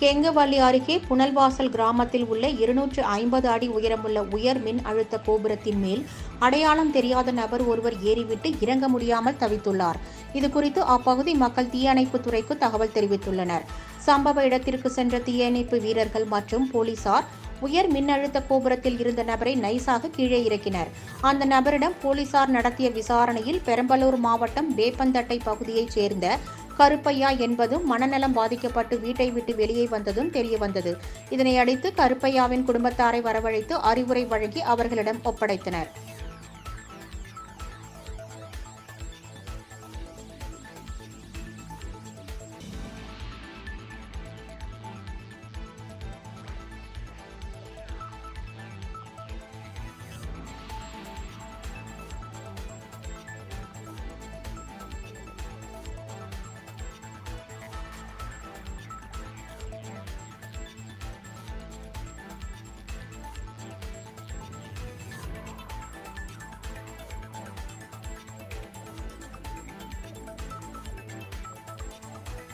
கெங்கவள்ளி அருகே புனல்வாசல் கிராமத்தில் உள்ள இருநூற்று ஐம்பது அடி உயரமுள்ள உயர் மின் அழுத்த கோபுரத்தின் மேல் அடையாளம் தெரியாத நபர் ஒருவர் ஏறிவிட்டு இறங்க முடியாமல் தவித்துள்ளார். இதுகுறித்து அப்பகுதி மக்கள் தீயணைப்பு துறைக்கு தகவல் தெரிவித்துள்ளனர். சம்பவ இடத்திற்கு சென்ற தீயணைப்பு வீரர்கள் மற்றும் போலீசார் உயர் மின்னழுத்த கோபுரத்தில் இருந்த நபரை நைசாக கீழே இறக்கினர். அந்த நபரிடம் போலீசார் நடத்திய விசாரணையில் பெரம்பலூர் மாவட்டம் வேப்பந்தட்டை பகுதியைச் சேர்ந்த கருப்பையா என்பதும் மனநலம் பாதிக்கப்பட்டு வீட்டை விட்டு வெளியே வந்ததும் தெரியவந்தது. இதனை அடுத்து கருப்பையாவின் குடும்பத்தாரை வரவழைத்து அறிவுரை வழங்கி அவர்களிடம் ஒப்படைத்தனர்.